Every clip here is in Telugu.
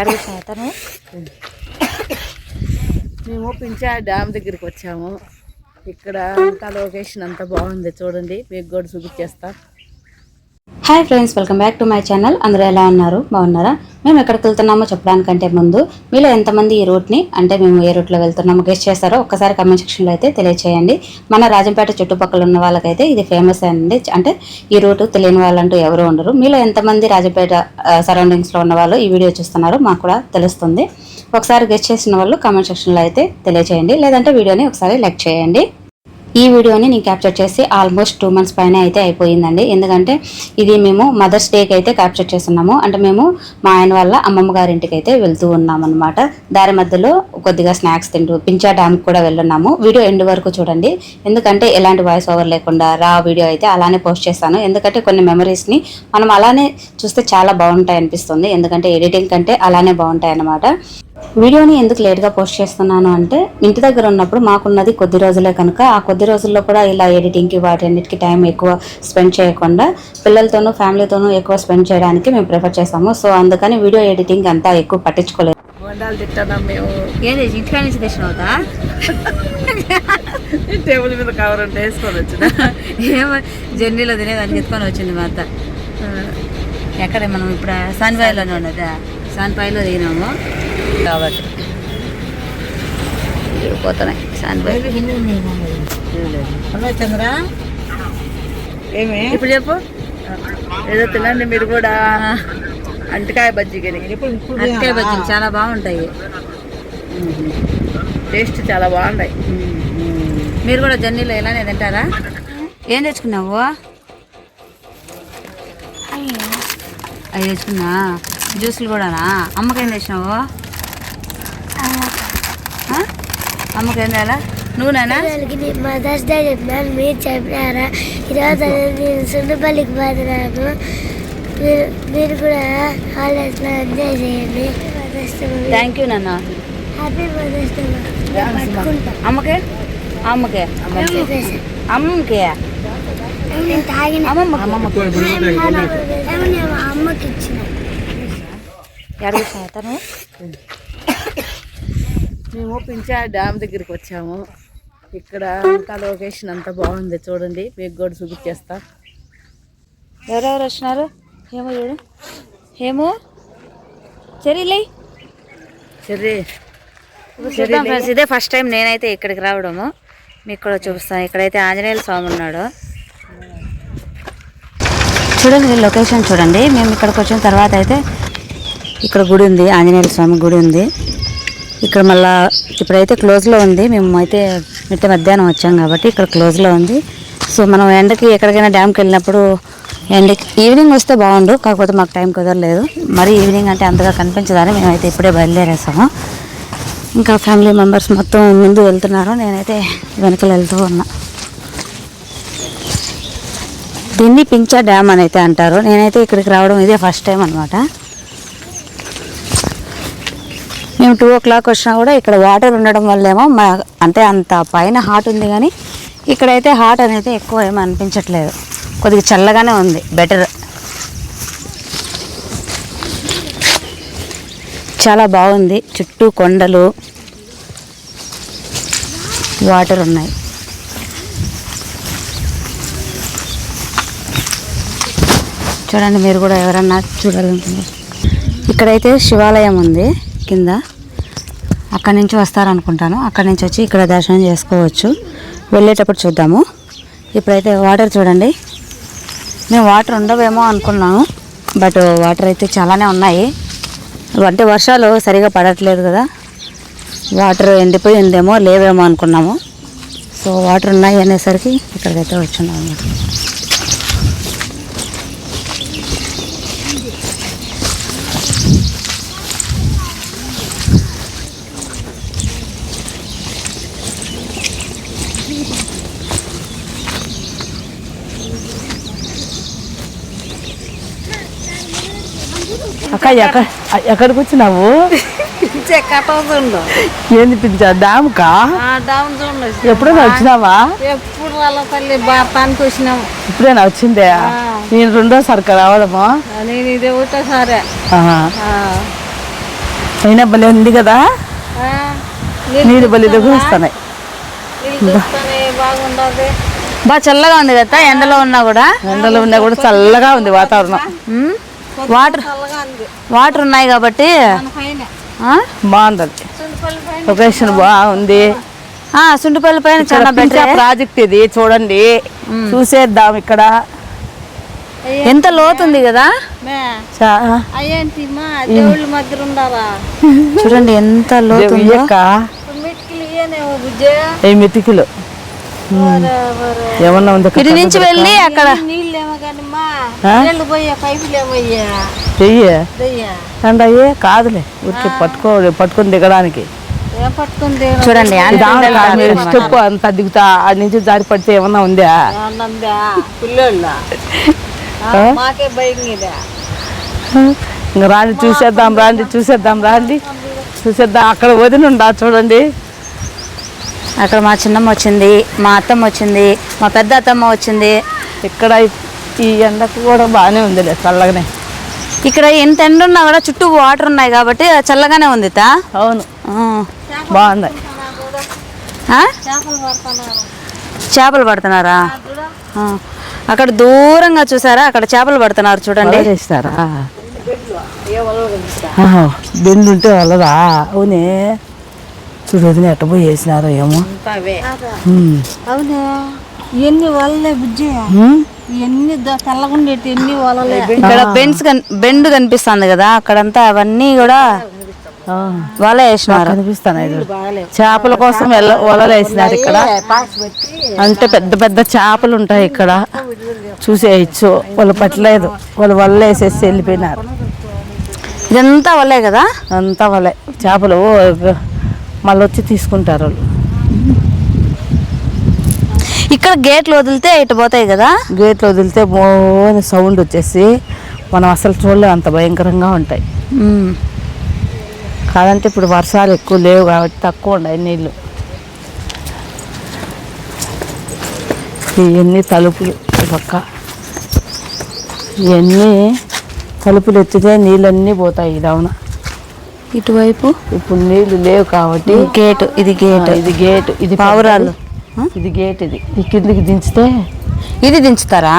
ఎక్కడ అతను మేము పించా డ్యామ్ దగ్గరికి వచ్చాము. ఇక్కడ అంతా లొకేషన్ అంతా బాగుంది. చూడండి మీకు కూడా చూపించేస్తా. Hi friends welcome back to my channel అందరూ ఎలా ఉన్నారు? బాగున్నారా? మేము ఎక్కడికి వెళ్తున్నామో చెప్పడానికంటే ముందు మీలో ఎంతమంది ఈ రూట్ని అంటే మేము ఏ రూట్లో వెళ్తున్నామో గెస్ట్ చేస్తారో ఒక్కసారి కమెంట్ సెక్షన్లో అయితే తెలియచేయండి. మన రాజంపేట చుట్టుపక్కల ఉన్న వాళ్ళకైతే ఇది ఫేమస్ అండి. అంటే ఈ రూట్ తెలియని వాళ్ళంటూ ఎవరు ఉండరు. మీలో ఎంతమంది రాజంపేట సరౌండింగ్స్లో ఉన్న వాళ్ళు ఈ వీడియో చూస్తున్నారో మాకు కూడా తెలుస్తుంది. ఒకసారి గెస్ట్ చేసిన వాళ్ళు కమెంట్ సెక్షన్లో అయితే తెలియచేయండి. లేదంటే వీడియోని ఒకసారి లైక్ చేయండి. ఈ వీడియోని నేను క్యాప్చర్ చేసి ఆల్మోస్ట్ టూ మంత్స్ పైన అయితే అయిపోయిందండి. ఎందుకంటే ఇది మేము మదర్స్ డేకి అయితే క్యాప్చర్ చేస్తున్నాము. అంటే మేము మా ఆయన వాళ్ళ అమ్మమ్మ గారింటికి అయితే వెళ్తూ ఉన్నామన్నమాట. అనమాట దారి మధ్యలో కొద్దిగా స్నాక్స్ తింటూ పించా డ్యామ్కి కూడా వెళ్ళున్నాము. వీడియో ఎండ్ వరకు చూడండి. ఎందుకంటే ఎలాంటి వాయిస్ ఓవర్ లేకుండా రా వీడియో అయితే అలానే పోస్ట్ చేస్తాను. ఎందుకంటే కొన్ని మెమరీస్ని మనం అలానే చూస్తే చాలా బాగుంటాయి అనిపిస్తుంది ఎందుకంటే ఎడిటింగ్ కంటే అలానే బాగుంటాయి అన్నమాట వీడియోని ఎందుకు లేట్గా పోస్ట్ చేస్తున్నాను అంటే ఇంటి దగ్గర ఉన్నప్పుడు మాకున్నది కొద్ది రోజులే కనుక ఆ కొద్ది రోజుల్లో కూడా ఇలా ఎడిటింగ్కి వాటన్నిటికీ టైం ఎక్కువ స్పెండ్ చేయకుండా పిల్లలతోనూ ఫ్యామిలీతోనూ ఎక్కువ స్పెండ్ చేయడానికి మేము ప్రిఫర్ చేస్తాము. సో అందుకని వీడియో ఎడిటింగ్ అంతా ఎక్కువ పట్టించుకోలేదు. వండాలు తింటున్నాం మేము? ఏది ఇంటికాడ నుంచి తెచ్చిన అవుతా టేబుల్ మీద కవర్ ఉంటే వేసుకొని వచ్చిన. ఏమో జర్నీలో తినేదానికి ఎత్తుకొని వచ్చింది మా అత్త. ఎక్కడ మనం ఇప్పుడు సాన్పాయిలోనే ఉన్నదా? సాన్పాయిలో దిగినాము. కాబట్టి. పోతున్నాయి సాన్పాయి చంద్ర. ఏమి? ఇప్పుడు చెప్పు. ఏదో తినండి మీరు కూడా. అంటకాయ బజ్జీ కానీ అరటికాయ బజ్జీలు చాలా బాగుంటాయి. టేస్ట్ చాలా బాగున్నాయి మీరు కూడా జర్నీలో ఇలానే తింటారా? ఏం తెచ్చుకున్నావు? అవి తెచ్చుకున్నా జ్యూసులు కూడానా? అమ్మకేం తెచ్చినావు? అమ్మకేం తేలా పిల్లలకి మదర్స్ డే చెప్పినాను మీరు చెప్పినారా? ఈరోజు నేను సుండుపల్లికి పోతున్నాను. మీరు మీరు కూడా హాలిడేస్లో ఎంజాయ్ చేయండి. మదర్స్ డే థ్యాంక్ యూ నాన్న. హ్యాపీ మదర్స్ డే అమ్మకే? అమ్మకే. అమ్మకే. నేను తాగిన అమ్మమ్మ ఏమో నేను మా అమ్మకి ఇచ్చిన. ఎక్కడ శాతను మేము పించా డ్యామ్ దగ్గరికి వచ్చాము. ఇక్కడ అంతా లొకేషన్ అంతా బాగుంది చూడండి. మీకు కూడా చూపించేస్తా. ఎవరెవరు వచ్చినారు? ఏమో చూడు. ఏమో? చెరీలే. సరే చూద్దాం ఫ్రెండ్స్ ఇదే ఫస్ట్ టైం నేనైతే ఇక్కడికి రావడము. మీకు కూడా చూపిస్తాను. ఇక్కడైతే ఆంజనేయుల స్వామి ఉన్నాడు. చూడండి లొకేషన్ చూడండి. మేము ఇక్కడికి వచ్చిన తర్వాత అయితే ఇక్కడ గుడి ఉంది ఆంజనేయుల స్వామి గుడి ఉంది. ఇక్కడ మళ్ళా ఇప్పుడైతే క్లోజ్లో ఉంది మేము అయితే మిట్ట మధ్యాహ్నం వచ్చాం కాబట్టి ఇక్కడ క్లోజ్లో ఉంది. సో మనం ఎండకి ఎక్కడికైనా డ్యామ్కి వెళ్ళినప్పుడు ఎండకి ఈవినింగ్ వస్తే బాగుండు కాకపోతే మాకు టైం కుదరలేదు. మరి ఈవినింగ్ అంటే అంతగా కనిపించదని మేమైతే ఇప్పుడే బయలుదేరేసాము. ఇంకా ఫ్యామిలీ మెంబర్స్ మొత్తం ముందు వెళ్తున్నారు నేనైతే వెనకలు వెళ్తూ ఉన్నా. దీన్ని పించా డ్యామ్ అని అయితే అంటారు. నేనైతే ఇక్కడికి రావడం ఇదే ఫస్ట్ టైం అనమాట మేము టూ ఓ క్లాక్ వచ్చినా కూడా ఇక్కడ వాటర్ ఉండడం వల్లేమో మా అంటే అంత పైన హాట్ ఉంది కానీ ఇక్కడైతే హాట్ అనేది ఎక్కువ ఏమీ అనిపించట్లేదు. కొద్దిగా చల్లగానే ఉంది బెటర్ చాలా బాగుంది చుట్టూ కొండలు వాటర్ ఉన్నాయి. చూడండి మీరు కూడా ఎవరన్నా చూడాలనుకుంటే. ఇక్కడైతే శివాలయం ఉంది కింద. అక్కడి నుంచి వస్తారనుకుంటాను. అక్కడి నుంచి వచ్చి ఇక్కడ దర్శనం చేసుకోవచ్చు. వెళ్ళేటప్పుడు చూద్దాము. ఇప్పుడైతే వాటర్ చూడండి. మేము వాటర్ ఉండవేమో అనుకున్నాము. బట్ వాటర్ అయితే చాలానే ఉన్నాయి. అంటే వర్షాలు సరిగా పడట్లేదు కదా. వాటర్ ఎండిపోయి ఉందేమో లేవేమో అనుకున్నాము. సో వాటర్ ఉన్నాయి అనేసరికి ఇక్కడికైతే వచ్చున్నాం అక్క ఎక్కడ ఎక్కడికి వచ్చినావు? ఏంది పించా డ్యామ్ కా ఎప్పుడైనా వచ్చినావా? ఎప్పుడు వాళ్ళ తల్లి భారతానికి వచ్చినాం ఇప్పుడైనా వచ్చిందే? నేను రెండోసారి రావడము? నేను ఇదే ఒకటేసారి. అయినా భలే ఉంది కదా? నీళ్ళు భలే వస్తున్నాయి బాగా చల్లగా ఉంది కదా ఎండలో ఉన్నా కూడా? ఎండలో ఉన్నా కూడా చల్లగా ఉంది వాతావరణం. వాటర్ వాటర్ ఉన్నాయి కాబట్టి ఆ? బాగుంది లొకేషన్ బాగుంది. ఆ, సుంటిపల్లి పైన చాలా బెటర్ ప్రాజెక్ట్ ఇది చూడండి. చూసేద్దాం ఇక్కడ. ఎంత లోతుంది కదా? చూడండి ఎంత లోతుందో. మెతికిలు. ఏమన్నా ఉంది ఇటు నుంచి వెళ్ళి అక్కడ? నీళ్ళు చెయ్యి. అయ్యే కాదులే. ఊరికి పట్టుకో పట్టుకొని దిగడానికి. ఏం పట్టుకుంది చూడండి స్టెప్ అంత దిగుతా. ఆడి నుంచి జారి పడితే ఏమన్నా ఉందా? ఇంకా రాండి చూసేద్దాం రాండి చూసేద్దాం రాండి. చూసేద్దాం. అక్కడ వదినుండా చూడండి. అక్కడ మా చిన్నమ్మ వచ్చింది మా అత్తమ్మ వచ్చింది మా పెద్ద అత్తమ్మ వచ్చింది. ఇక్కడ ఈ ఎండకు కూడా బాగానే ఉందిలే చల్లగానే. ఇక్కడ ఎంత ఎండ ఉన్నా కూడా చుట్టూ వాటర్ ఉన్నాయి కాబట్టి చల్లగానే ఉంది తా? అవును. ఆ. బాగుంది. ఆ? చేపలు పడుతున్నారు? చేపలు పడుతున్నారా ఆ. అక్కడ దూరంగా చూసారా? అక్కడ చేపలు పడుతున్నారు చూడండి. చేస్తారా బెండు ఉంటే వాళ్ళదా అవునే. చూడు వదిన ఎట్ట పోయి వేసినారో ఏమో. అవునా. ఇవన్నీ వలలే బుజ్జి. తెల్లగుండేటి ఎన్ని వలలే. ఇక్కడ బెండ్స్ బెండ్ కనిపిస్తుంది కదా అక్కడంతా అవన్నీ కూడా ఆ, వాళ్ళే వేసినారు. కనిపిస్తున్నాయి. చేపల కోసం వలలు వేసినారు ఇక్కడ. అంటే పెద్ద పెద్ద చేపలు ఉంటాయి ఇక్కడ. చూసేయచ్చు వాళ్ళు పట్టలేదు. వాళ్ళు వల్ల వేసేసి వెళ్ళిపోయినారు. ఇదంతా వాళ్ళే కదా? అంతా వాళ్ళే చేపలు మళ్ళీ వచ్చి తీసుకుంటారు వాళ్ళు. ఇక్కడ గేట్లు వదిలితే ఇటు పోతాయి కదా? గేట్లు వదిలితే మోని సౌండ్ వచ్చేసి మనం అసలు చూడలేం అంత భయంకరంగా ఉంటాయి. కాదంటే ఇప్పుడు వర్షాలు ఎక్కువ లేవు కాబట్టి తక్కువ ఉన్నాయి నీళ్ళు. ఇవన్నీ తలుపులు పక్క. ఇవన్నీ తలుపులు ఎత్తితే నీళ్ళన్నీ పోతాయి ఇదవున ఇటువైపు? ఇప్పుడు నీళ్ళు లేవు కాబట్టి గేటు ఇది గేట్. ఇది గేట్ ఇది పావురాలు. ఇది గేట్ ఇది. ఈ కిందికి దించితే? ఇది దించుతారా.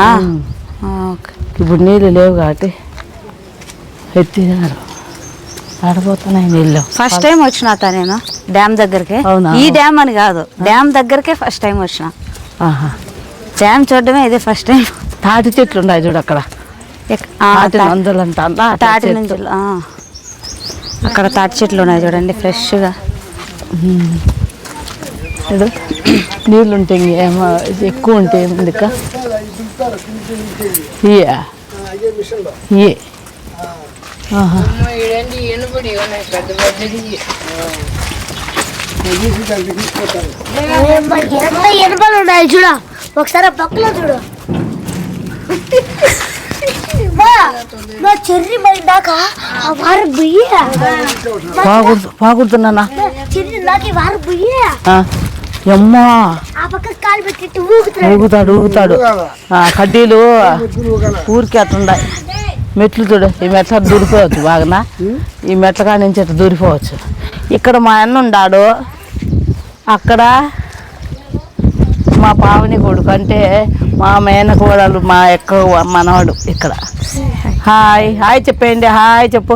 ఇప్పుడు నీళ్ళు లేవు కాబట్టి ఎత్తినారు. ఆడిపోతున్నాయి నీళ్ళు. ఫస్ట్ టైం వచ్చిన నేను డ్యామ్ దగ్గరికి? ఈ డ్యామ్ అని కాదు. డ్యామ్ దగ్గరకే ఫస్ట్ టైం వచ్చిన. ఆహా. డ్యామ్ చూడడమే ఇదే ఫస్ట్ టైం తాటి చెట్లు ఉన్నాయి చూడు అక్కడ. తాటి. నుంచి. అక్కడ తాటి చెట్లు ఉన్నాయి చూడండి ఫ్రెష్గా నీళ్ళు ఉంటే ఏమో ఎక్కువ ఉంటే ఎందుక. ఎంత ఎనపలు ఉన్నాయి చూడ. ఒకసారి పక్కలో చూడు. చెర్రి ఆ వారు బుయ్య. చెర్రి ఈ వారు బుయ్య. ఎమ్మా ఊగుతాడు ఊగుతాడు. ఆ, కడ్డీలు ఊరికి అట్లుండాయి మెట్లు చూడు ఈ మెట్ల దూరిపోవచ్చు బాగా ఈ మెట్ల కాడ నుంచి అట్లా దూరిపోవచ్చు. ఇక్కడ మా అన్న ఉన్నాడు అక్కడ మా పావని కొడుకు అంటే మా మేనకోడలు మా ఎక్కువ మనవాడు ఇక్కడ. హాయ్ హాయ్ చెప్పేయండి హాయ్ చెప్పు.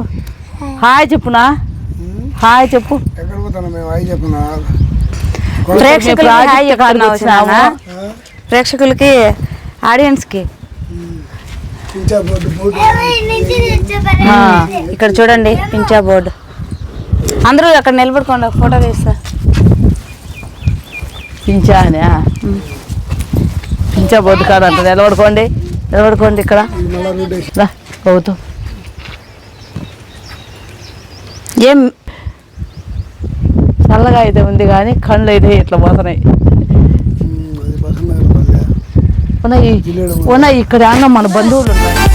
హాయ్ చెప్పునా? హాయ్ చెప్పు. ఎక్కడ పోతాను మేము? హాయ్. నాన్న. ప్రేక్షకులకి ఆడియన్స్కి. పించా బోర్డు బోర్డు ఆ, ఇక్కడ చూడండి పించా బోర్డు. అందరూ అక్కడ నిలబడుకోండి ఫోటో తీస్తా. పింఛానే? పింఛా బొడ్డు కాడ అంట నిలబడుకోండి. నిలబడుకోండి ఇక్కడ. గౌతమ్ ఏం చల్లగా అయితే ఉంది కానీ కళ్ళు అయితే ఇట్లా పోతున్నాయి. ఉన్నాయి ఉన్నాయి ఇక్కడ అన్న మన బంధువులు ఉన్నారు.